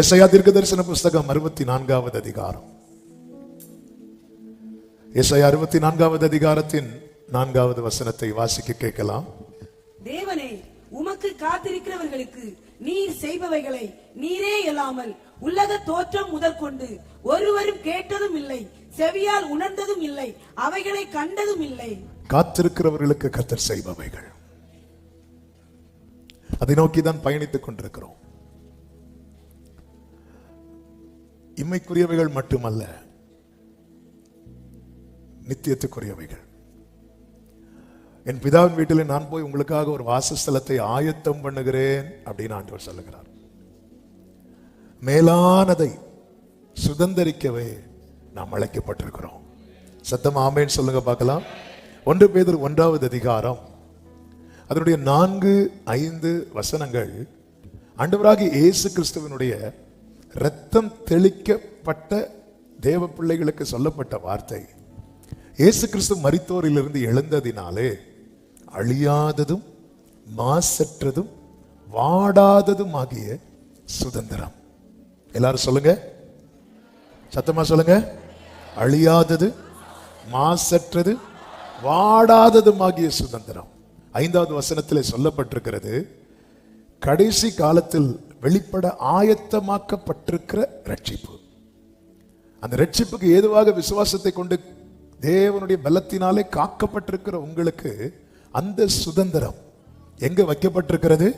எஸ்ஐயா தீர்க்க தரிசன புஸ்தகம் அறுபத்தி நான்காவது அதிகாரம். எஸ்ஐயா அறுபத்தி நான்காவது அதிகாரத்தின் நான்காவது வசனத்தை வாசிக்க கேட்கலாம். தேவனே உமக்கு காத்திருக்கிறவர்களுக்கு நீர் செய்பவைகளை நீரே இல்லாமல் உலக தோற்றம் முதற்கொண்டு ஒருவரும் கேட்டதும் இல்லை செவியால் உணர்ந்ததும் இல்லை அவைகளை கண்டதும் இல்லை. காத்திருக்கிறவர்களுக்கு கத்தர் செய்பவைகள். அதை நோக்கி தான் பயணித்துக் கொண்டிருக்கிறோம். இம்மைக்குரியவைகள் மட்டுமல்ல நித்தியத்துக்குரியவைகள். என் பிதாவின் வீட்டில் நான் போய் உங்களுக்காக ஒரு வாசஸ்தலத்தை ஆயத்தம் பண்ணுகிறேன் அப்படின்னு ஆண்டவர் சொல்லுகிறார். மேலானதை சுதந்தரிக்கவே நாம் அழைக்கப்பட்டிருக்கிறோம். சத்தம் ஆமேன்னு சொல்லுங்க பார்க்கலாம். ஒன்று பேதர் ஒன்றாவது அதிகாரம். அதனுடைய நான்கு ஐந்து வசனங்கள் ஆண்டவராகிய இயேசு கிறிஸ்துவனுடைய ரத்தம் தெளிக்கப்பட்ட தேவ பிள்ளைகளுக்கு சொல்லப்பட்ட வார்த்தை. இயேசு கிறிஸ்து மரித்தோரிலிருந்து எழுந்ததினாலே அழியாததும் மாசற்றதும் வாடாததும் ஆகிய சுதந்திரம். எல்லாரும் சொல்லுங்க. சத்தமா சொல்லுங்க. அழியாதது மாசற்றது வாடாததுமாகிய சுதந்திரம். ஐந்தாவது வசனத்தில் சொல்லப்பட்டிருக்கிறது கடைசி காலத்தில் வெளிப்பட ஆயத்தமாக்கப்பட்டிருக்கிற ரட்சிப்பு அந்த ரட்சிப்புக்கு ஏதுவாக விசுவாசத்தை கொண்டு தேவனுடைய பலத்தினாலே காக்கப்பட்டிருக்கிற உங்களுக்கு அந்த சுதந்திரம் எங்க வைக்கப்பட்டிருக்கிறது?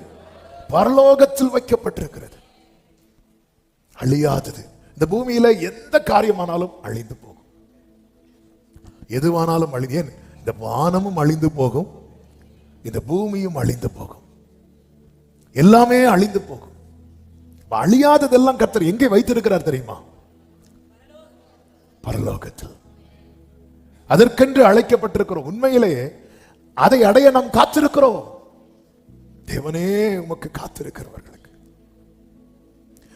பரலோகத்தில் வைக்கப்பட்டிருக்கிறது. அழியாதது. இந்த பூமியில எந்த காரியமானாலும் அழிந்து போகும். எதுவானாலும் அழிந்து ஏன்? இந்த வானமும் அழிந்து போகும். இந்த பூமியும் அழிந்து போகும். எல்லாமே அழிந்து போகும். அழியாததெல்லாம் கர்த்தர் எங்கே வைத்திருக்கிறார் தெரியுமா? பரலோகத்தில். அதற்கென்று அழைக்கப்பட்டிருக்கிறோம் உண்மையிலேயே அதை அடைய நாம் காத்திருக்கிறோம். தேவனே உமக்கு காத்திருக்கிறவர்களுக்கு.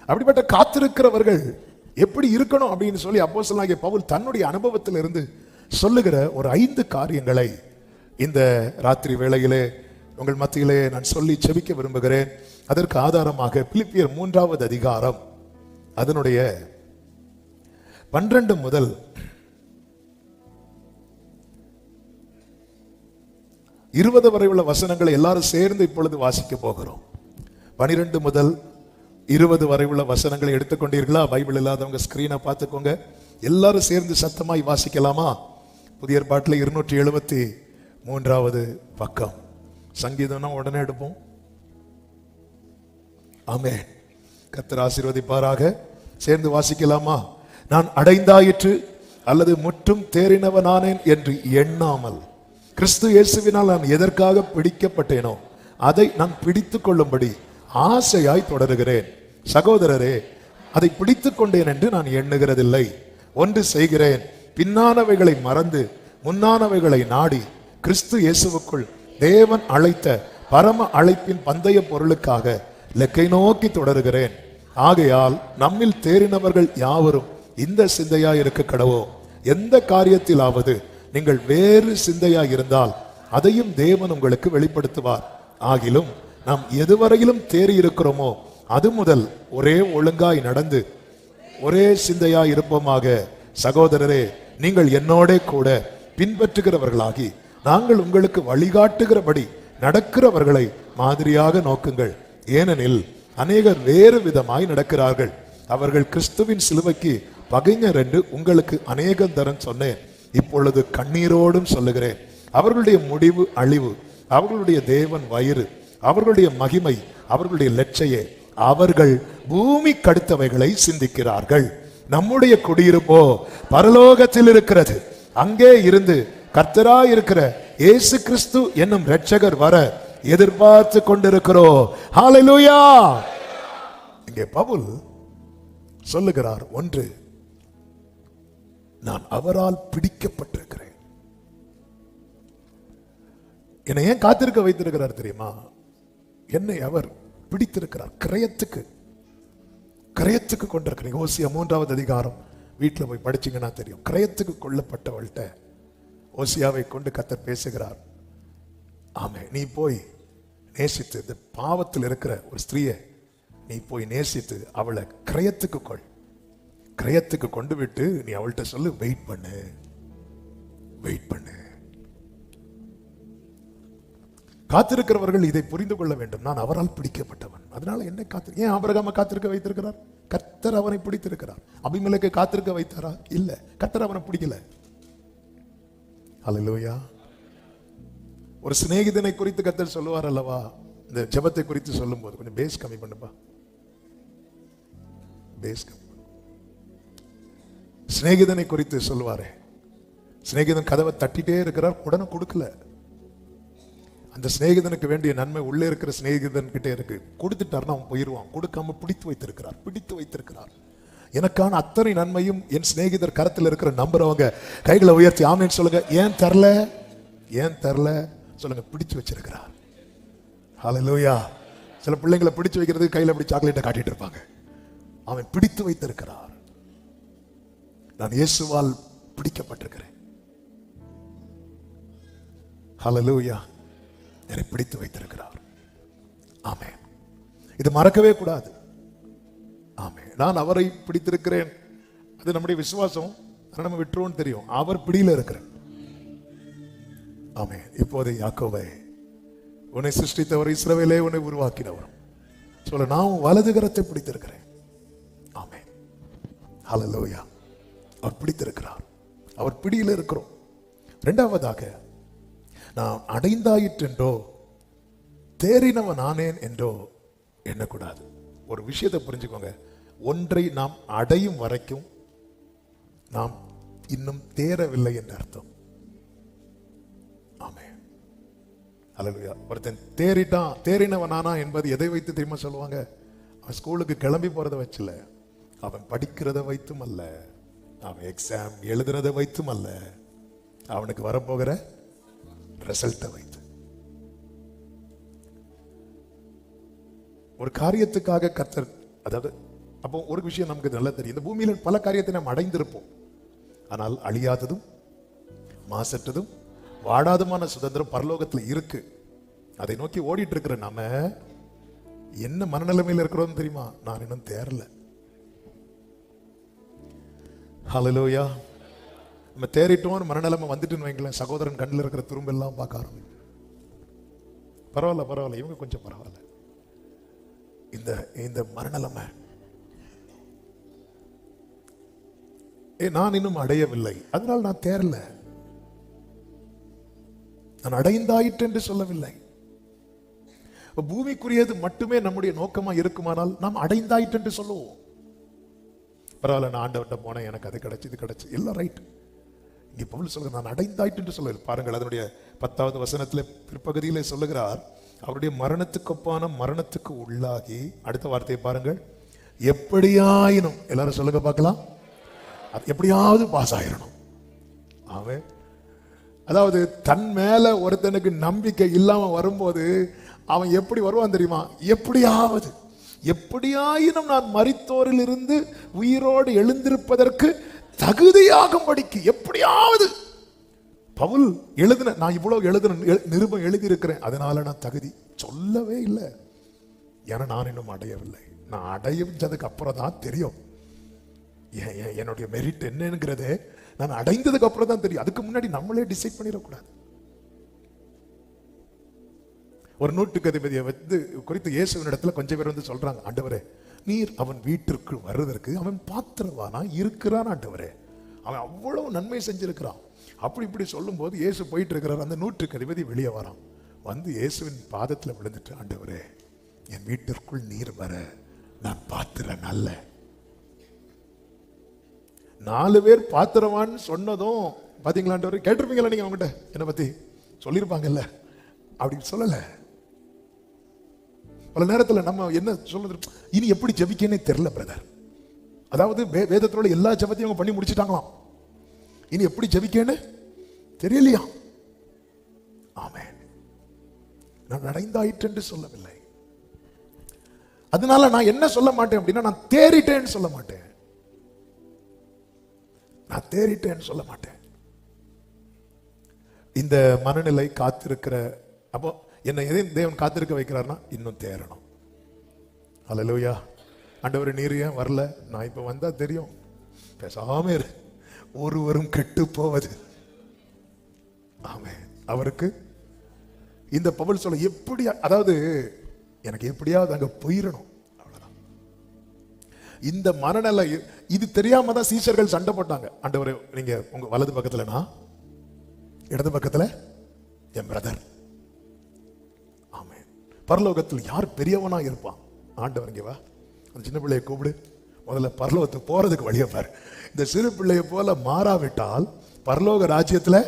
அப்படிப்பட்ட காத்திருக்கிறவர்கள் எப்படி இருக்கணும் அப்படின்னு சொல்லி அப்போ பவுல் தன்னுடைய அனுபவத்தில் இருந்து சொல்லுகிற ஒரு ஐந்து காரியங்களை இந்த ராத்திரி வேளையிலே உங்கள் மத்தியிலே நான் சொல்லி செபிக்க விரும்புகிறேன். அதற்கு ஆதாரமாக பிலிப்பியர் மூன்றாவது அதிகாரம் அதனுடைய பன்னிரண்டு முதல் இருபது வரை உள்ள வசனங்களை எல்லாரும் சேர்ந்து இப்பொழுது வாசிக்க போகிறோம். பனிரெண்டு முதல் இருபது வரை உள்ள வசனங்களை எடுத்துக்கொண்டீர்களா பைபிள் இல்லாதவங்க ஸ்கிரீனை பார்த்துக்கோங்க. எல்லாரும் சேர்ந்து சத்தமாய் வாசிக்கலாமா? புதிய ஏற்பாட்டில் இருநூற்றி எழுபத்தி மூன்றாவது பக்கம். சங்கீதம்னா உடனே எடுப்போம். ஆமே கத்தர் ஆசீர்வதிப்பாராக. சேர்ந்து வாசிக்கலாமா? நான் அடைந்தாயிற்று அல்லது முற்றும் தேறினவனானேன் என்று எண்ணாமல். கிறிஸ்து இயேசுவினால் நான் எதற்காக பிடிக்கப்பட்டேனோ அதை நான் பிடித்து கொள்ளும்படி ஆசையாய் தொடருகிறேன். சகோதரரே அதை பிடித்து கொண்டேன் என்று நான் எண்ணுகிறதில்லை. ஒன்று செய்கிறேன். பின்னானவைகளை மறந்து முன்னானவைகளை நாடி கிறிஸ்து இயேசுவுக்குள் தேவன் அழைத்த பரம அழைப்பின் பந்தய பொருளுக்காக லெக்கை நோக்கி தொடருகிறேன். ஆகையால் நம்மில் தேறினவர்கள் யாவரும் இந்த சிந்தையா இருக்க கடவோ? எந்த காரியத்திலாவது நீங்கள் வேறு சிந்தையா இருந்தால் அதையும் தேவன் உங்களுக்கு வெளிப்படுத்துவார். ஆகிலும் நாம் எதுவரையிலும் தேறி இருக்கிறோமோ அது முதல் ஒரே ஒழுங்காய் நடந்து ஒரே சிந்தையா இருப்போமாக சகோதரரே நீங்கள் என்னோட கூட பின்பற்றுகிறவர்களாகி நாங்கள் உங்களுக்கு வழிகாட்டுகிறபடி நடக்கிறவர்களை மாதிரியாக நோக்குங்கள். ஏனெனில் அநேகர் வேறு விதமாய் நடக்கிறார்கள். அவர்கள் கிறிஸ்துவின் சிலுவைக்கு பகைஞர் என்று உங்களுக்கு அநேகம் தரம் சொன்னேன். இப்பொழுது கண்ணீரோடும் சொல்லுகிறேன். அவர்களுடைய முடிவு அழிவு அவர்களுடைய தேவன் வயிறு அவர்களுடைய மகிமை அவர்களுடைய லட்சையே அவர்கள் பூமி கடுத்தவைகளை சிந்திக்கிறார்கள். நம்முடைய குடியிருப்போ பரலோகத்தில் இருக்கிறது. அங்கே இருந்து கர்த்தரா இருக்கிற இயேசு கிறிஸ்து என்னும் இரட்சகர் வர எதிர்பார்த்து கொண்டிருக்கிறோம். ஹalleluya இங்கே பவுல் சொல்லுகிறார் ஒன்று நான் அவரால் பிடிக்கப்பட்டிருக்கிறேன். என்னை ஏன் காத்திருக்க வைத்திருக்கிறார் தெரியுமா? என்னை அவர் பிடித்திருக்கிறார். கிரயத்துக்கு கிரயத்துக்கு கொண்டிருக்கிறீங்க ஓசியா மூன்றாவது அதிகாரம் வீட்டில் போய் படிச்சீங்கன்னா தெரியும். கிரயத்துக்கு கொல்லப்பட்டவள்கிட்ட ஓசியாவை கொண்டு கத்தர் பேசுகிறார். ஆமே நீ போய் நேசித்து இந்த பாவத்தில் இருக்கிற ஒரு ஸ்திரீயை நீ போய் நேசித்து அவளை கிரயத்துக்கு கொள். கிரயத்துக்கு கொண்டு விட்டு நீ அவள்கிட்ட சொல்லு வெயிட் பண்ணு. வெயிட் பண்ணு. காத்திருக்கிறவர்கள் இதை புரிந்து கொள்ள வேண்டும். நான் அவரால் பிடிக்கப்பட்டவன். அதனால என்ன காத்து ஏன் ஆபிரகாம காத்திருக்க வைத்திருக்கிறார்? கர்த்தர் அவனை பிடித்திருக்கிறார். அபிமலைக்கு காத்திருக்க வைத்தாரா? இல்ல. கர்த்தர் அவனை பிடிக்கல. அல்லேலூயா ஒரு சிநேகிதனை குறித்து கத்தல் சொல்லுவார் அல்லவா? இந்த ஜெபத்தை குறித்து சொல்லும் போது கொஞ்சம் பேஸ் கம்மி பண்ணுப்பா. பேஸ் கம்மி சிநேகிதனை குறித்து சொல்லுவாரே. சிநேகிதன் கதவை தட்டிட்டே இருக்கிறார் உடனே கொடுக்கல. அந்த சிநேகிதனுக்கு வேண்டிய நன்மை உள்ளே இருக்கிற சிநேகிதன் கிட்டே இருக்கு. கொடுத்துட்டாருன்னா அவன் போயிடுவான் கொடுக்காம பிடித்து வைத்திருக்கிறார். பிடித்து வைத்திருக்கிறார். எனக்கான அத்தனை நன்மையும் என் சிநேகிதர் கரத்தில் இருக்கிற நம்புறவங்க கைகளை உயர்த்தி ஆமின்னு சொல்லுங்க. ஏன் தரல? ஏன் தரல? சொல்லுங்க பிடிச்சு வச்சிருக்கிறார். ஹலலூயா சில பிள்ளைங்களை பிடிச்சு வைக்கிறதுக்கு கையில அப்படி சாக்லேட்டை காட்டிட்டு இருப்பாங்க. அவன் பிடித்து வைத்திருக்கிறார். நான் இயேசுவால் பிடிக்கப்பட்டிருக்கிறேன். ஹalleluya என்னை பிடித்து வைத்திருக்கிறார். ஆமே இது மறக்கவே கூடாது. ஆமே நான் அவரை பிடித்திருக்கிறேன். அது நம்முடைய விசுவாசம். நம்ம விட்டுருவோம்னு தெரியும். அவர் பிடியில இருக்கிறேன் ஆமே இப்போதை யாக்கோவை உன்னை சிருஷ்டித்தவர் இஸ்ரவேலே உன்னை உருவாக்கினவர். சொல்ல நான் வலது கரத்தை பிடித்திருக்கிறேன். ஆமே ஹலலோயா அவர் பிடித்திருக்கிறார். அவர் பிடியில் இருக்கிறோம். ரெண்டாவதாக நான் அடைந்தாயிற்றென்றோ தேறினவன் ஆனேன் என்றோ எண்ணக்கூடாது. ஒரு விஷயத்தை புரிஞ்சுக்கோங்க. ஒன்றை நாம் அடையும் வரைக்கும் நாம் இன்னும் தேரவில்லை என்ற அர்த்தம். அல்லேலூயா ஒருத்தன் தேறிட்டான் தேறினவனானா என்பது எதை வைத்து தெரியுமா சொல்லுவாங்க? அவன் ஸ்கூலுக்கு கிளம்பி போகிறத வச்சுல அவன் படிக்கிறத வைத்தும் அல்ல அவன் எக்ஸாம் எழுதுறதை வைத்தும் அல்ல அவனுக்கு வரப்போகிற ரிசல்ட்டை வைத்து. ஒரு காரியத்துக்காக கத்தர் அதாவது அப்போ ஒரு விஷயம் நமக்கு நல்லா தெரியும். இந்த பூமியில பல காரியத்தை நாம் அடைந்திருப்போம். ஆனால் அழியாததும் மாசற்றதும் வாடாதமான சுதந்திரம் பரலோகத்தில் இருக்கு. அதை நோக்கி ஓடிட்டு இருக்கிற நாம என்ன மனநிலைமையில் இருக்கிறோம் தெரியுமா? நான் இன்னும் தேரல ஹலலோயா நம்ம தேறிட்டோம் மனநிலைமை வந்துட்டுன்னு வைங்களேன் சகோதரன் கண்ணில் இருக்கிற துரும்பெல்லாம் பார்க்க ஆரம்பிக்கும். பரவாயில்ல பரவாயில்ல இவங்க கொஞ்சம் பரவாயில்ல. இந்த இந்த மனநிலைமை. ஏ நான் இன்னும் அடையவில்லை. அதனால் நான் தேரல நான் அடைந்தாயிற்று என்று சொல்லவில்லை. பூமிக்குரியது மட்டுமே நம்முடைய நோக்கமா இருக்குமானால் நாம் அடைந்தாயிற்று என்று சொல்லுவோம். பரவாயில்ல நான் ஆண்டவர்கிட்ட போனேன் எனக்கு அது கிடைச்சு இது கிடைச்சு எல்லாம் ரைட் இங்கே பவுல் சொல்ல நான் அடைந்தாயிற்று என்று சொல்ல பாருங்கள் அதனுடைய பத்தாவது வசனத்தில் பிற்பகுதியிலே சொல்லுகிறார் அவருடைய மரணத்துக்கு ஒப்பான மரணத்துக்கு உள்ளாகி அடுத்த வார்த்தையை பாருங்கள் எப்படியாயினும் எல்லாரும் சொல்லுங்க பார்க்கலாம் அது எப்படியாவது பாஸ் ஆயிரணும் அவன் அதாவது தன் மேலே ஒருத்தனுக்கு நம்பிக்கை இல்லாமல் வரும்போது அவன் எப்படி வருவான் தெரியுமா? எப்படியாவது எப்படியாயினும் நான் மரித்தோரில் இருந்து உயிரோடு எழுந்திருப்பதற்கு தகுதியாகும்படிக்கு எப்படியாவது பவுல் எழுதின நான் இவ்வளோ எழுதின எழு- நிருபம் எழுதியிருக்கிறேன் அதனால நான் தகுதி. சொல்லவே இல்லை. ஏன்னா நான் இன்னும் அடையவில்லை. நான் அடைஞ்சதுக்கு அப்புறம் தான் தெரியும் என்னுடைய மெரிட் என்னங்கிறதே நான் அடைந்ததுக்கு அப்புறம் தான் தெரியும். அதுக்கு முன்னாடி நம்மளே டிசைட் பண்ணிடக்கூடாது. ஒரு நூற்றுக்கு அதிபதியை வந்து குறித்து இயேசுவின் இடத்துல கொஞ்சம் பேர் வந்து சொல்றாங்க ஆண்டவரே நீர் அவன் வீட்டிற்கு வர்றதற்கு அவன் பாத்திரவானா இருக்கிறான் ஆண்டவரே. அவன் அவ்வளவு நன்மை செஞ்சிருக்கிறான். அப்படி இப்படி சொல்லும்போது இயேசு போயிட்டு இருக்கிறார். அந்த நூற்றுக்கு அதிபதி வெளியே வரான். வந்து இயேசுவின் பாதத்தில் விழுந்துட்டு ஆண்டவரே என் வீட்டிற்குள் நீர் வர நான் பாத்திரன் அல்ல. நாலு பேர் பாத்திரவான்னு சொன்னதும் பாத்தீங்களான்றவர் கேட்டிருப்பீங்களா நீங்க அவங்ககிட்ட? என்னை பத்தி? சொல்லியிருப்பாங்கல்ல. அப்படி சொல்லல. பல நேரத்துல நம்ம என்ன சொல்றது? இனி எப்படி ஜபிக்கனே தெரியல பிரதர் அதாவது வே- வேதத்தோட எல்லா ஜெபத்தையும் அவங்க பண்ணி முடிச்சிட்டாங்களாம். இனி எப்படி ஜெபிக்கன்னு தெரியலையா? ஆமே நான் நடைந்தாயிற்று என்று சொல்லவில்லை. அதனால நான் என்ன சொல்ல மாட்டேன் அப்படின்னா நான் தேறிட்டேன்னு சொல்ல மாட்டேன். நான் தேறிட்டேன்னு சொல்ல மாட்டேன். இந்த மனநிலை காத்திருக்கிற அப்போ என்னை எதையும் தேவன் காத்திருக்க வைக்கிறார்னா இன்னும் தேறணும். அல்லேலூயா ஆண்டவர் நீர் ஏன் வரல? நான் இப்போ வந்தால் தெரியும். பேசாம இரு. ஒருவரும் கெட்டு போவது. ஆமே அவருக்கு இந்த பவுல் சொல்ல எப்படி அதாவது எனக்கு எப்படியாவது அங்கே போயிடணும் இந்த மனநிலை இது தெரியாம தான் சீஷர்கள் சண்டை போட்டாங்க. ஆண்டவரே நீங்க உங்க வலது பக்கத்துலனா இடது பக்கத்துல என் பிரதர் ஆமேன். பரலோகத்தில் யார் பெரியவனா இருப்பான் ஆண்டவர் இங்கே வா. அந்த சின்ன பிள்ளையை கூப்பிடு. முதல்ல பரலோகத்துக்கு போறதுக்கு வழியை பாரு. இந்த சிறு பிள்ளையை போல மாறாவிட்டால் பரலோக ராஜ்யத்தில்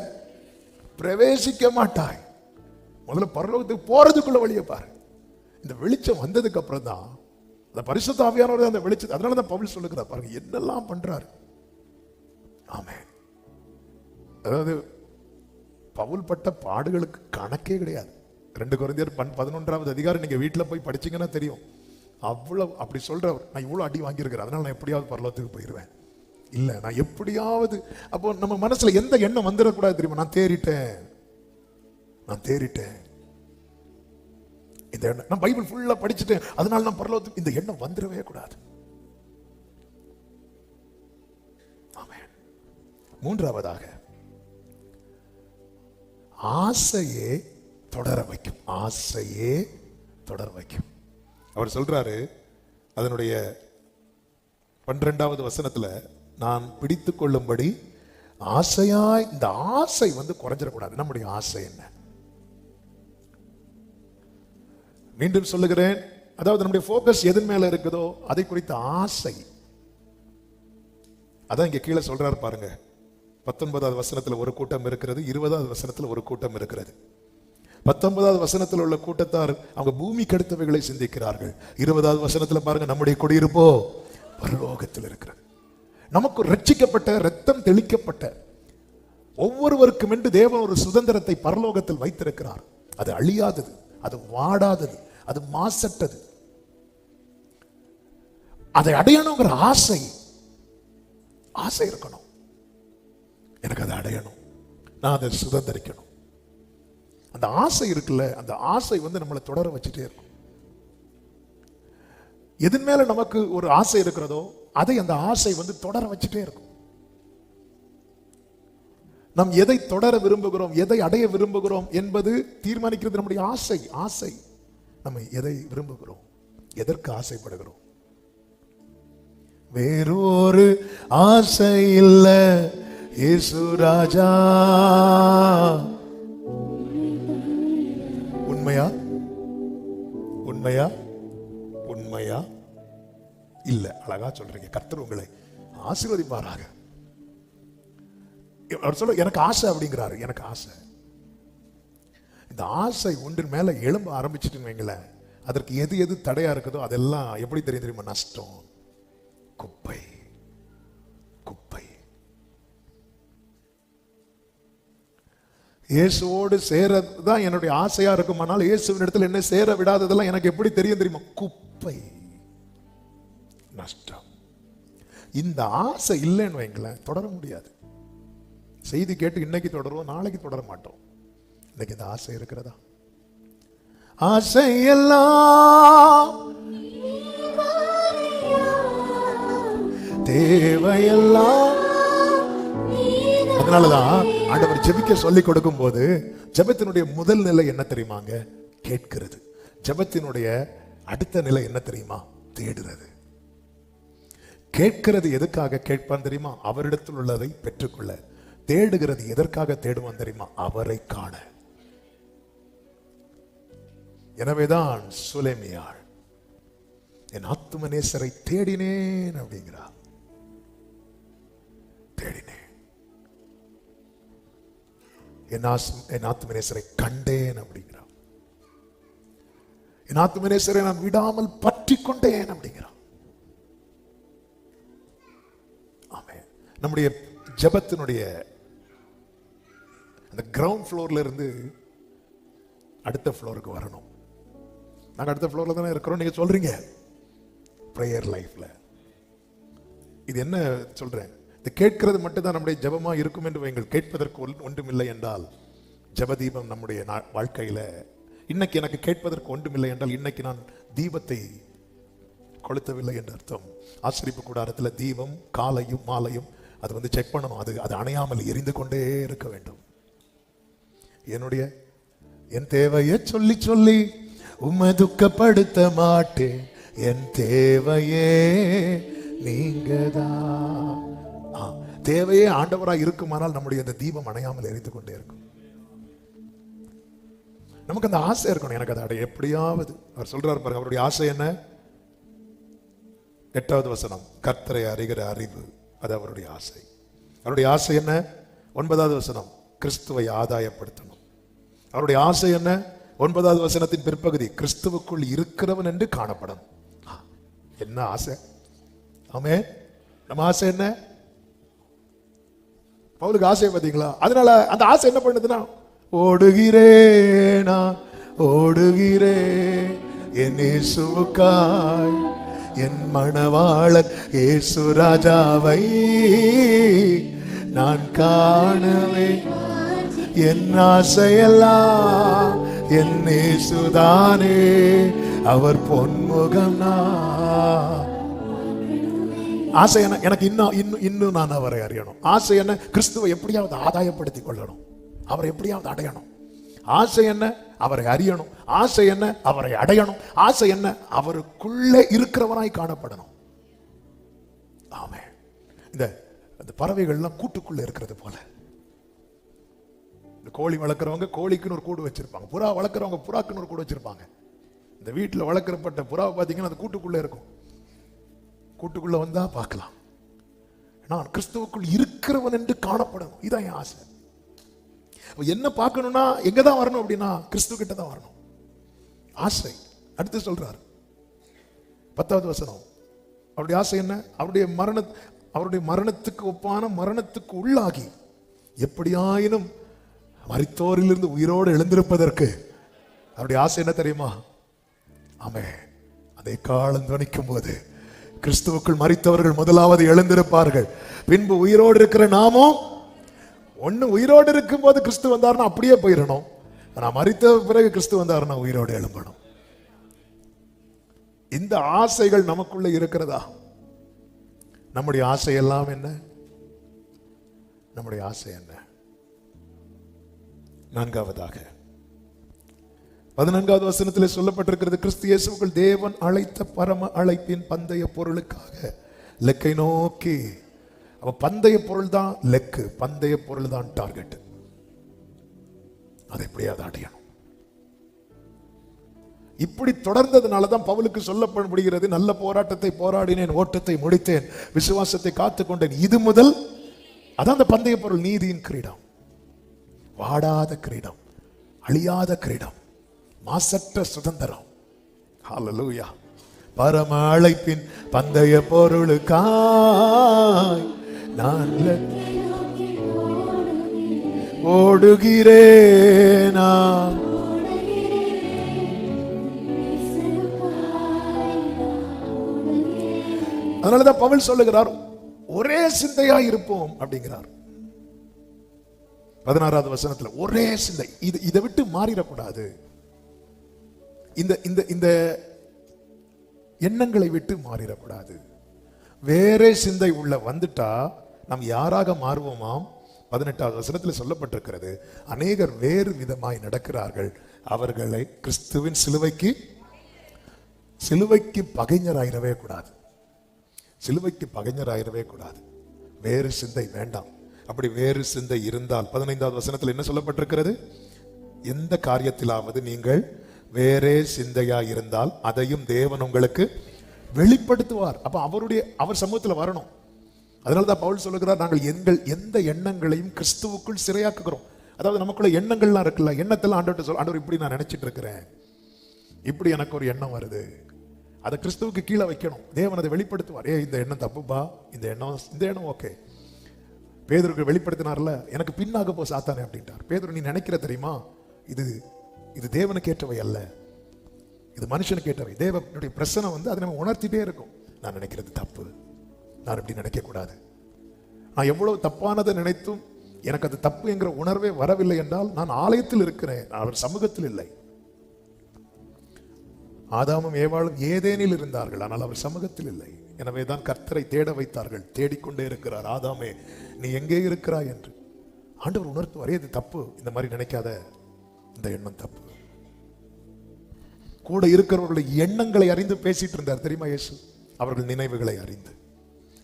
பிரவேசிக்க மாட்டாய். முதல்ல பரலோகத்துக்கு போறதுக்குள்ள வழியை பாரு. இந்த வெளிச்சம் வந்ததுக்கு அப்புறம் தான் அந்த பரிசுத்த ஆவியானவர் அந்த வெளிச்சம் அதனால தான் பவுல் சொல்லுகிறார் பாருங்க என்னெல்லாம் பண்றாரு? ஆமே அதாவது பவுல் பட்ட பாடுகளுக்கு கணக்கே கிடையாது. ரெண்டு குறைந்தர் பன் பதினொன்றாவது அதிகாரம் நீங்கள் வீட்டில் போய் படிச்சீங்கன்னா தெரியும். அவ்வளோ அப்படி சொல்கிறவர் நான் இவ்வளோ அடி வாங்கியிருக்கிறேன் அதனால் நான் எப்படியாவது பரலோகத்துக்கு போயிடுவேன் இல்லை நான் எப்படியாவது அப்போ நம்ம மனசில் எந்த எண்ணம் வந்துடக்கூடாது தெரியுமா? நான் தேறிட்டேன். நான் தேறிட்டேன். இந்த எண்ணம் நான் பைபிள் ஃபுல்லாக படிச்சுட்டேன் அதனால நான் பரலோகத்துக்கு இந்த எண்ணம் வந்துடவே கூடாது. மூன்றாவதாக ஆசையே தொடர வைக்கும். ஆசையே தொடர வைக்கும். அவர் சொல்றாரு அதனுடைய பன்னிரெண்டாவது வசனத்துல நான் பிடித்து கொள்ளும்படி ஆசையாய் இந்த ஆசை வந்து குறைஞ்சிடக்கூடாது. நம்முடைய ஆசை என்ன? மீண்டும் சொல்லுகிறேன். அதாவது நம்முடைய ஃபோக்கஸ் எதன் மேல இருக்குதோ அதை குறித்த ஆசை. அதான் இங்க கீழே சொல்றாரு பாருங்க. பத்தொன்பதாவது வசனத்துல ஒரு கூட்டம் இருக்கிறது இருபதாவது வசனத்துல ஒரு கூட்டம் இருக்கிறது. பத்தொன்பதாவது வசனத்தில் உள்ள கூட்டத்தார் அவங்க பூமி அடுத்தவைகளை சிந்திக்கிறார்கள். இருபதாவது வசனத்துல பாருங்க நம்முடைய குடியிருப்போ பரலோகத்தில் இருக்கிறது. நமக்கு ரட்சிக்கப்பட்ட ரத்தம் தெளிக்கப்பட்ட ஒவ்வொருவருக்கும் என்று தேவன் ஒரு சுதந்திரத்தை பரலோகத்தில் வைத்திருக்கிறார். அது அழியாதது அது வாடாதது. அது மாசற்றது. அதை அடையணுங்கிற ஆசை ஆசை இருக்கணும். எனக்கு அதை அடையணும். நான் அதை சுதந்திரிக்கணும். அந்த ஆசை இருக்குல்ல அந்த ஆசை வந்து நம்மளை தொடர வச்சுட்டே இருக்கும். எதன் மேல நமக்கு ஒரு ஆசை இருக்கிறதோ அதை அந்த ஆசை வந்து தொடர வச்சுட்டே இருக்கும். நாம் எதை தொடர விரும்புகிறோம் எதை அடைய விரும்புகிறோம் என்பது தீர்மானிக்கிறது நம்முடைய ஆசை ஆசை. நம்ம எதை விரும்புகிறோம்? எதற்கு ஆசைப்படுகிறோம்? வேறொரு ஆசை இல்ல இயேசு ராஜா. உண்மையா? உண்மையா? உண்மையா? இல்ல அழகா சொல்றீங்க. கர்த்தர் உங்களை ஆசீர்வதிப்பாராக. அவர் சொல்ல எனக்கு ஆசை அப்படிங்கிறாரு. எனக்கு ஆசை. ஆசை ஒன்றின் மேலே எழும்ப ஆரம்பிச்சிட்டுன்னு வைங்களேன். அதற்கு எது எது தடையா இருக்குதோ அதெல்லாம் எப்படி தெரியும் தெரியுமா? நஷ்டம். குப்பை. குப்பை. இயேசுவோடு சேரதான் என்னுடைய ஆசையாக இருக்குமானால் இயேசுவின் இடத்துல என்ன சேர விடாததெல்லாம் எனக்கு எப்படி தெரியும் தெரியுமா? குப்பை. நஷ்டம். இந்த ஆசை இல்லைன்னு வைங்களேன் தொடர முடியாது. செய்தி கேட்டு இன்னைக்கு தொடருவோம் நாளைக்கு தொடர மாட்டோம். இன்னைக்கு இந்த ஆசை இருக்கிறதா? ஆசையெல்லாம் தேவையெல்லாம். அதனாலதான் ஆண்டவர் ஜெபிக்க சொல்லி கொடுக்கும் போது ஜெபத்தினுடைய முதல் நிலை என்ன தெரியுமாங்க? கேட்கிறது. ஜெபத்தினுடைய அடுத்த நிலை என்ன தெரியுமா? தேடுறது. கேட்கிறது எதுக்காக கேட்பான் தெரியுமா? அவரிடத்தில் உள்ளதை பெற்றுக்கொள்ள. தேடுகிறது எதற்காக தேடுவான் தெரியுமா? அவரை காண. எனவேதான் சுலேமியாள். என் ஆத்துமநேசரை தேடினேன் அப்படிங்கிறா தேடினேன். என் ஆஸ்- என் ஆத்துமநேசரை கண்டேன் அப்படிங்கிறார் என் ஆத்துமநேசரை நான் விடாமல் பற்றி கொண்டேன் அப்படிங்கிறான் ஆமே நம்முடைய ஜபத்தினுடைய அந்த கிரவுண்ட் ஃப்ளோர்ல இருந்து அடுத்த ஃப்ளோருக்கு வரணும். நாங்கள் அடுத்த ஃப்ளோரில் தானே இருக்கிறோம். நீங்கள் சொல்கிறீங்க ப்ரேயர் லைஃப்பில் இது என்ன சொல்கிறேன் இது கேட்கிறது மட்டும்தான் நம்முடைய ஜபமாக இருக்கும் என்று வைங்கள் கேட்பதற்கு ஒன்- ஒன்றுமில்லை என்றால் ஜபதீபம் நம்முடைய நா- இன்னைக்கு எனக்கு கேட்பதற்கு ஒன்றுமில்லை என்றால் இன்னைக்கு நான் தீபத்தை கொளுத்தவில்லை என்று அர்த்தம். ஆசிரிப்பு கூடாரத்தில் தீபம் காலையும் மாலையும் அது வந்து செக் பண்ணணும். அது அது அணையாமல் எரிந்து கொண்டே இருக்க வேண்டும். என்னுடைய என் தேவையை சொல்லி சொல்லி உம்மை துக்கப்படுத்த மாட்டேன். என் தேவையே நீங்கதா. ஆ, தேவையே ஆண்டவராக இருக்குமானால் நம்முடைய அந்த தீபம் அணையாமல் எரிந்து கொண்டே இருக்கும். நமக்கு அந்த ஆசை இருக்கணும். எனக்கு அதை அடைய. எப்படியாவது. அவர் சொல்றாரு பாருங்க அவருடைய ஆசை என்ன? எட்டாவது வசனம் கர்த்தரை அறிகிற அறிவு. அது அவருடைய ஆசை. அவருடைய ஆசை என்ன? ஒன்பதாவது வசனம் கிறிஸ்துவை ஆதாயப்படுத்தணும். அவருடைய ஆசை என்ன? ஒன்பதாவது வசனத்தின் பிற்பகுதி கிறிஸ்துவுக்குள் இருக்கிறவன் என்று காணப்படும். என்ன ஆசை? ஆமே நம்ம ஆசை என்ன? பவுலுக்கு ஆசை பார்த்தீங்களா? அதனால அந்த ஆசை என்ன பண்ணுதுன்னா ஓடுகிறேனா ஓடுகிறே என் இயேசுக்காய் என் மணவாளன் இயேசு ராஜாவை நான் காணவே என் ஆசையெல்லாம் என்னே சுதானே அவர் பொன்முகம் நான் ஆசை என்ன? எனக்கு இன்னும் இன்னும் இன்னும் நான் அவரை அறியணும். ஆசை என்ன? கிறிஸ்துவை எப்படியாவது ஆதாயப்படுத்திக் கொள்ளணும். அவரை எப்படியாவது அடையணும். ஆசை என்ன? அவரை அறியணும். ஆசை என்ன? அவரை அடையணும். ஆசை என்ன? அவருக்குள்ளே இருக்கிறவனாய் காணப்படணும். ஆமே இந்த அந்த பறவைகள்லாம் கூட்டுக்குள்ளே இருக்கிறது போல. இந்த கோழி வளர்க்குறவங்க கோழிக்குன்னு ஒரு கூடு வச்சிருப்பாங்க. புறா வளர்க்குறவங்க புறாக்குன்னு ஒரு கூடு வச்சிருப்பாங்க. இந்த வீட்டில் வளர்க்குறப்பட்ட புறாவை பார்த்தீங்கன்னா அது கூட்டுக்குள்ளே இருக்கும். கூட்டுக்குள்ளே வந்தா பார்க்கலாம். நான் கிறிஸ்துவுக்குள் இருக்கிறவன் என்று காணப்படணும் இதான் என் ஆசை. என்ன பார்க்கணும்னா எங்க தான் வரணும் அப்படின்னா கிறிஸ்துவ கிட்ட தான் வரணும். ஆசை. அடுத்து சொல்றாரு. பத்தாவது வசனம். அவருடைய ஆசை என்ன? அவருடைய மரண அவருடைய மரணத்துக்கு ஒப்பான மரணத்துக்கு உள்ளாகி எப்படியாயினும் மறித்தோரிலிருந்து உயிரோடு எழுந்திருப்பதற்கு அவருடைய ஆசை என்ன தெரியுமா? ஆமே அதை காலம் துவனிக்கும் போது கிறிஸ்துவுக்குள் மறித்தவர்கள் முதலாவது எழுந்திருப்பார்கள். பின்பு உயிரோடு இருக்கிற நாமும் ஒன்னு உயிரோடு இருக்கும்போது கிறிஸ்து வந்தார்னா அப்படியே போயிடணும் ஆனா மறித்த பிறகு கிறிஸ்து வந்தாருன்னா உயிரோடு எழும்பணும். இந்த ஆசைகள் நமக்குள்ள இருக்கிறதா? நம்முடைய ஆசை எல்லாம் என்ன? நம்முடைய ஆசை என்ன? நான்காவதாக. பதினான்காவது வசனத்தில் சொல்லப்பட்டிருக்கிறது கிறிஸ்து இயேசுக்குள் தேவன் அழைத்த பரம அழைப்பின் பந்தய பொருளுக்காக. லெக்கை நோக்கி. அவ பந்தய பொருள் தான் லெக்கு பந்தய பொருள் தான் டார்கெட் அதை எப்படியாவது அடையணும். இப்படி தொடர்ந்ததுனால தான் பவுலுக்கு சொல்லப்படுகிறது நல்ல போராட்டத்தை போராடினேன் ஓட்டத்தை முடித்தேன் விசுவாசத்தை காத்துக்கொண்டேன். இது முதல் அதான் அந்த பந்தய பொருள் நீதியின் கிரீடம். வாடாத கிரீடம் அழியாத கிரீடம் மாசற்ற சுதந்திரம். ஹாலலூயா பரம அழைப்பின் பந்தய பொருளுக்காய் நான் ல- ஓடுகிறேனா? அதனாலதான் பவுல் சொல்லுகிறார் ஒரே சிந்தையா இருப்போம் அப்படிங்கிறார். பதினாறாவது வசனத்துல ஒரே சிந்தை. இது இதை விட்டு மாறிடக்கூடாது. இந்த இந்த இந்த எண்ணங்களை விட்டு மாறிடக்கூடாது. வேறே சிந்தை உள்ள வந்துட்டா நாம் யாராக மாறுவோமாம்? பதினெட்டாவது வசனத்தில் சொல்லப்பட்டிருக்கிறது அநேகர் வேறு விதமாய் நடக்கிறார்கள். அவர்களை கிறிஸ்துவின் சிலுவைக்கு சிலுவைக்கு பகைஞராயிரவே கூடாது. சிலுவைக்கு பகைஞராயிரவே கூடாது. வேறு சிந்தை வேண்டாம். அப்படி வேறு சிந்தை இருந்தால் பதினைந்தாவது வசனத்தில் என்ன சொல்லப்பட்டிருக்கிறது? எந்த காரியத்திலாவது நீங்கள் வேறே சிந்தையா இருந்தால் அதையும் தேவன் உங்களுக்கு வெளிப்படுத்துவார். அப்ப அவருடைய அவர் சமூகத்தில் வரணும். அதனால தான் பவுல் சொல்லுகிறார் நாங்கள் எங்கள் எந்த எண்ணங்களையும் கிறிஸ்துவுக்குள் சிறையாக்குகிறோம். அதாவது நமக்குள்ள எண்ணங்கள்லாம் இருக்குல்ல எண்ணத்தெல்லாம் ஆண்டவர்கிட்ட சொல்ல ஆண்டவர் இப்படி நான் நினைச்சிட்டு இருக்கிறேன் இப்படி எனக்கு ஒரு எண்ணம் வருது. அதை கிறிஸ்துவுக்கு கீழே வைக்கணும். தேவன் அதை வெளிப்படுத்துவார். ஏ இந்த எண்ணம் தப்புப்பா? இந்த எண்ணம் இந்த எண்ணம் ஓகே பேதருக்கு வெளிப்படுத்தினார்ல எனக்கு பின்னாக போ சாத்தானே அப்படின்ட்டார். பேதர் நீ நினைக்கிற தெரியுமா? இது இது தேவனுக்கு ஏற்றவை அல்ல. இது மனுஷனுக்கு ஏற்றவை தேவனுடைய பிரச்சனை வந்து அதை நம்ம உணர்த்திட்டே இருக்கும். நான் நினைக்கிறது தப்பு. நான் இப்படி நினைக்கக்கூடாது. நான் எவ்வளவு தப்பானதை நினைத்தும் எனக்கு அது தப்பு என்கிற உணர்வே வரவில்லை என்றால் நான் ஆலயத்தில் இருக்கிறேன். அவர் சமூகத்தில் இல்லை. ஆதாமும் ஏவாளும் ஏதேனில் இருந்தார்கள் ஆனால் அவர் சமூகத்தில் இல்லை. எனவே தான் கர்த்தரை தேட வைத்தார்கள். தேடிக்கொண்டே இருக்கிறார். ஆதாமே நீ எங்கே இருக்கிறாய் என்று. ஆண்டவர் உணர்த்துவாரே இது தப்பு. இந்த மாதிரி நினைக்காத. இந்த எண்ணம் தப்பு. கூட இருக்கிறவர்களுடைய எண்ணங்களை அறிந்து பேசிட்டு இருந்தார். தெரியுமா இயேசு? அவர்கள் நினைவுகளை அறிந்து.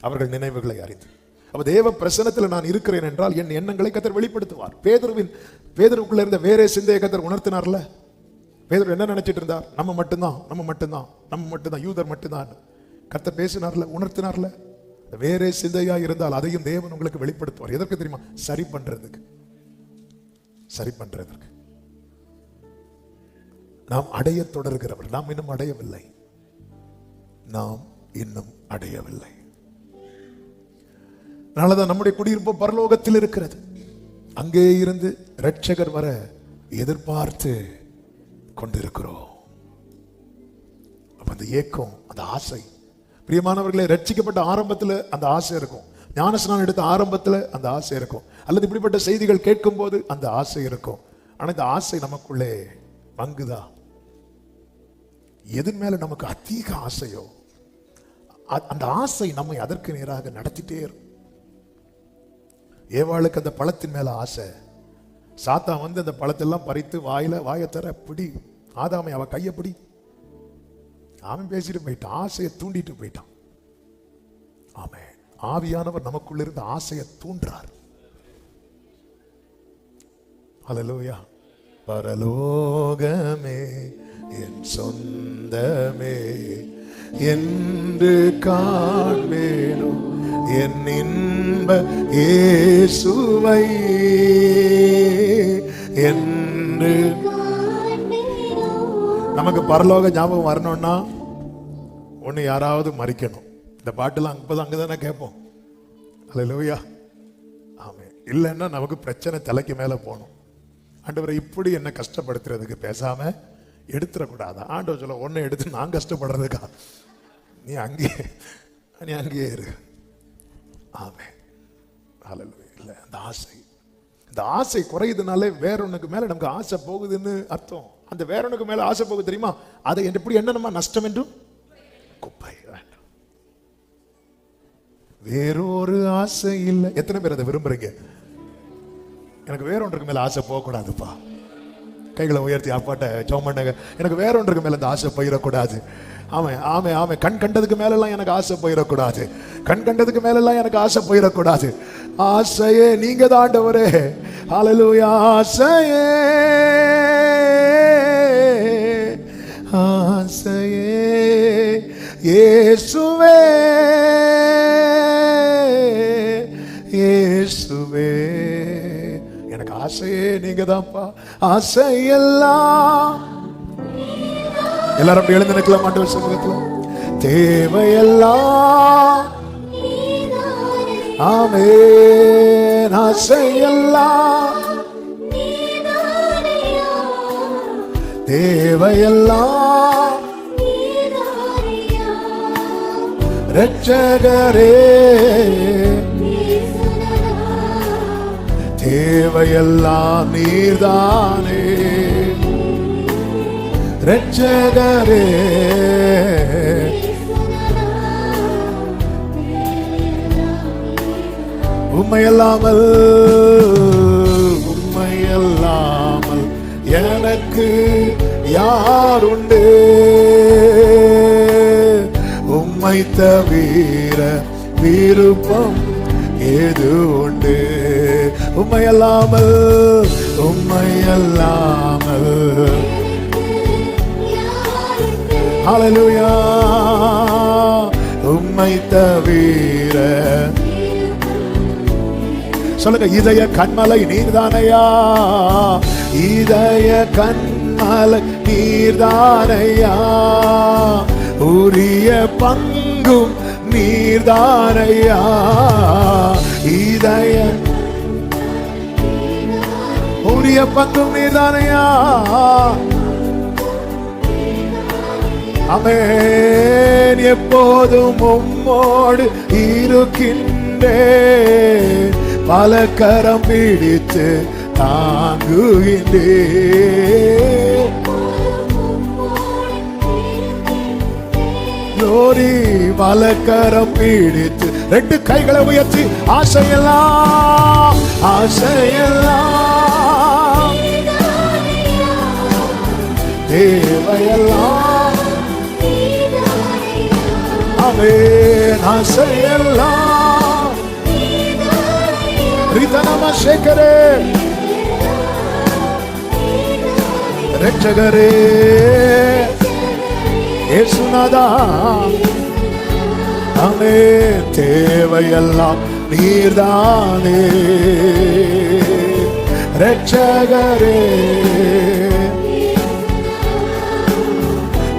அவர்கள் நினைவுகளை அறிந்து. அப்ப தேவ பிரசனத்தில் நான் இருக்கிறேன் என்றால் என் எண்ணங்களை கத்தர் வெளிப்படுத்துவார். பேதருவின் பேதருக்குள்ள இருந்த வேறே சிந்தையை கத்தர் உணர்த்தினார்ல? பேதர் என்ன நினைச்சிட்டு இருந்தார்? நம்ம மட்டும்தான் நம்ம மட்டும்தான் நம்ம மட்டும்தான் யூதர் மட்டும்தான். கத்த பேசினார்ல உணர்த்தினார்ல. வேறே சிந்தையா இருந்தால் அதையும் தேவன் உங்களுக்கு வெளிப்படுத்துவார். எதற்கு தெரியுமா? சரி பண்றதுக்கு. சரி பண்றதற்கு நாம் அடைய தொடர்கிறவர். நாம் இன்னும் அடையவில்லை. நாம் இன்னும் அடையவில்லை. அதனாலதான் நம்முடைய குடியிருப்பு பரலோகத்தில் இருக்கிறது. அங்கே இருந்து ரட்சகர் வர எதிர்பார்த்து கொண்டிருக்கிறோம். அப்ப அந்த ஏக்கம் அந்த ஆசை பிரியமானவர்களே ரட்சிக்கப்பட்ட ஆரம்பத்தில் அந்த ஆசை இருக்கும். ஞானஸ்நானம் எடுத்த ஆரம்பத்தில் அந்த ஆசை இருக்கும். அல்லது இப்படிப்பட்ட செய்திகள் கேட்கும்போது அந்த ஆசை இருக்கும். ஆனால் இந்த ஆசை நமக்குள்ளே பங்குதா எதன் மேலே நமக்கு அதிக ஆசையோ? அ- அந்த ஆசை நம்மை அதற்கு நேராக நடத்திட்டே இருக்கும். ஏவாளுக்கு அந்த பழத்தின் மேலே ஆசை. சாத்தா வந்து அந்த பழத்தெல்லாம் பறித்து வாயில வாயை தர பிடி. ஆதாமை அவ கையை பிடி. அவன் பேசிட்டு போயிட்டான் ஆசையை தூண்டிட்டு போயிட்டான். ஆமே ஆவியானவர் நமக்குள்ள இருந்த ஆசையை தூண்டுறார். அலலோயா பரலோகமே என் சொந்தமே என்று காண்பேனும் என் இன்ப இயேசுவை என்று. நமக்கு பரலோக ஞாபகம் வரணும்னா ஒன்று யாராவது மறிக்கணும். இந்த பாட்டுலாம் அங்கே தானே கேட்போம். அல்லேலூயா ஆமே இல்லைன்னா நமக்கு பிரச்சனை தலைக்கு மேலே போகணும். ஆண்டவரை இப்படி என்னை கஷ்டப்படுத்துறதுக்கு பேசாமல் எடுத்துடக்கூடாது ஆண்டவர் சொல்ல ஒன்றை எடுத்து நான் கஷ்டப்படுறதுக்கா? நீ அங்கேயே நீ அங்கேயே இரு. ஆமே அல்லேலூயா இல்லை அந்த ஆசை. இந்த ஆசை குறையுதுனாலே வேறொன்னுக்கு மேலே நமக்கு ஆசை போகுதுன்னு அர்த்தம். அந்த வேறொன்னுக்கு மேலே ஆசை போகுது தெரியுமா? அதை எப்படி என்னணுமா நஷ்டம் என்றும்? குப்பை. வேண்டாம் வேறொரு ஆசை இல்லை. எத்தனை பேர் அதை விரும்புறீங்க? எனக்கு வேற ஒன்றுக்கு மேல ஆசை போகக்கூடாதுப்பா. கைகளை உயர்த்தி அப்பாட்ட சோமண்ணங்க எனக்கு வேற ஒன்றுக்கு மேல இந்த ஆசை போயிடக்கூடாது. ஆமாம் ஆமே ஆமே. கண் கண்டதுக்கு மேலெல்லாம் எனக்கு ஆசை போயிடக்கூடாது. கண் கண்டதுக்கு மேலெல்லாம் எனக்கு ஆசை போயிடக்கூடாது. ஆசையே நீங்க தாண்டவரே. ஆண்டவரே ஆசையே. ஆசை இயேசுவே இயேசுவே. எனக்கு ஆசையே நீங்க தான்ப்பா ஆசையெல்லாம். எல்லாரும் அப்படி எழுந்து நிற்கலாம் ஆண்டவர் சமூகத்துல தேவையெல்லாம். ஆமென். ஆசையெல்லாம். தேவையெல்லாம். ரட்சகரே தேவையெல்லாம் நீர்தானே. ரட்சகரே உண்மையல்லாமல் உண்மையல்லாமல் எனக்கு யார் உண்டு உம்மை தவிர விருப்பம் ஏது உண்டு? உம்மை அல்லாமல் உம்மை அல்லாமல் அலலுயா உம்மை தவிர. சொல்லுங்க இதய கண்மலை நீர்தானையா? இதய கண்மலை நீர்தானையா? உரிய பங்கு நீர்தானையா? இதய உரிய பங்கும் நீர்தானையா? அமேன். எப்போதும் உம்மோடு இருக்கின்றே பல கரம் பிடித்து தாங்குகின்றே க்ளோரி வலக்கரம் பீடித்து ரெண்டு கைகளை உயர்த்தி ஆசையெல்லாம் ஆசையெல்லாம். தேவையெல்லாம். அமேன் ஆசையெல்லாம். ரிதனம சேகரே. ரட்சகரே. ஏசுநாதா. அமே தேவையெல்லாம் நீர்தானே. ரட்சகரே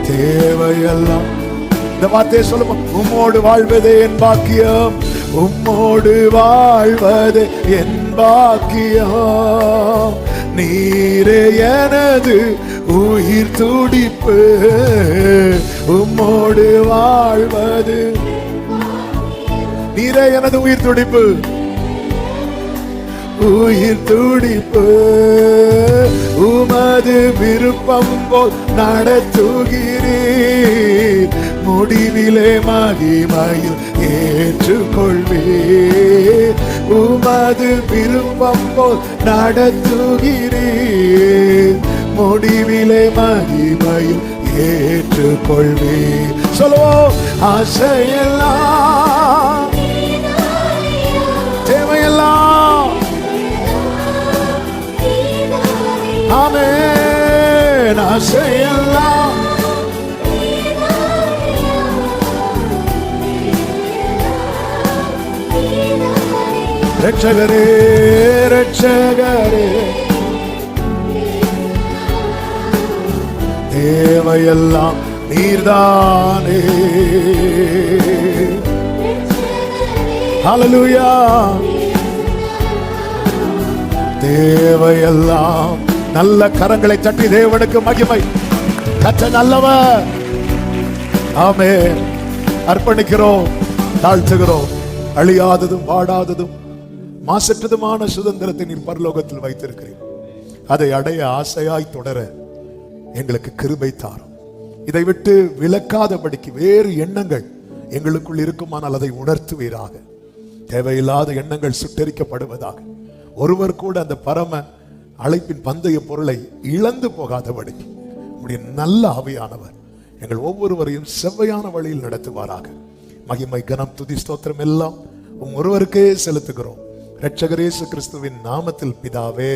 தேவையெல்லாம். இந்த வார்த்தையை சொல்லுமா? உம்மோடு வாழ்வது என் பாக்கியம். உம்மோடு வாழ்வது என் பாக்கியம். நீரே எனது உயிர் துடிப்பு உம்மோடு வாழ்வது. நீரே எனது உயிர் துடிப்பு. உயிர் துடிப்பு உமது விருப்பம் போல் நடத்துகிறீர். முடிவிலே மகிமையில் ஏற்றுக்கொள்வீர். உமது விருப்பம் போல் நடத்துகிறீர். முடிவிலே மகிமையில் ஏற்றுக்கொள்வே சொல்லுவோம் ஆசையெல்லாம் தேவையெல்லாம். ஆமே ஆசையெல்லாம். ரட்சகரே ரட்சகரே. தேவையெல்லாம் நீர்தானே. அலலுயா தேவையெல்லாம் நல்ல கரங்களை தட்டி தேவனுக்கு மகிமை. கற்ற நல்லவ ஆமே அர்ப்பணிக்கிறோம் தாழ்த்துகிறோம் அழியாததும் வாடாததும் மாசற்றதுமான சுதந்திரத்தை நீர் பரலோகத்தில் வைத்திருக்கிறேன் அதை அடைய ஆசையாய் தொடர எங்களுக்கு கிருபை தாரும். இதை விட்டு விலக்காதபடிக்கு வேறு எண்ணங்கள் எங்களுக்குள் இருக்குமானால் அதை உணர்த்துவீராக. தேவையில்லாத எண்ணங்கள் சுட்டரிக்கப்படுவதாக. ஒருவர் கூட அந்த பரம அழைப்பின் பந்தய பொருளை இழந்து போகாதபடி. உடைய நல்ல ஆவியானவர் எங்கள் ஒவ்வொருவரையும் செவ்வையான வழியில் நடத்துவாராக. மகிமை கனம் துதி ஸ்தோத்திரம் எல்லாம் உம் ஒருவருக்கே செலுத்துகிறோம். இரட்சகரேசு கிறிஸ்துவின் நாமத்தில் பிதாவே.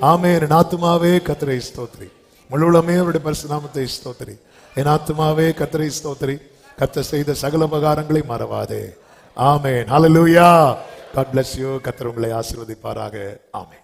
ஆமே நாத்துமாவே கத்திரை ஸ்தோத்ரி. முழுவலமே அவருடைய பரிசுநாமத்தை நாமத்தை என் ஆத்மாவே கத்தரை ஸ்தோத்ரி கத்த செய்த சகல உபகாரங்களை மறவாதே. ஆமே நாலலூயா காட் பிளஸ் யூ கத்தர் உங்களை ஆசீர்வதிப்பாராக. ஆமே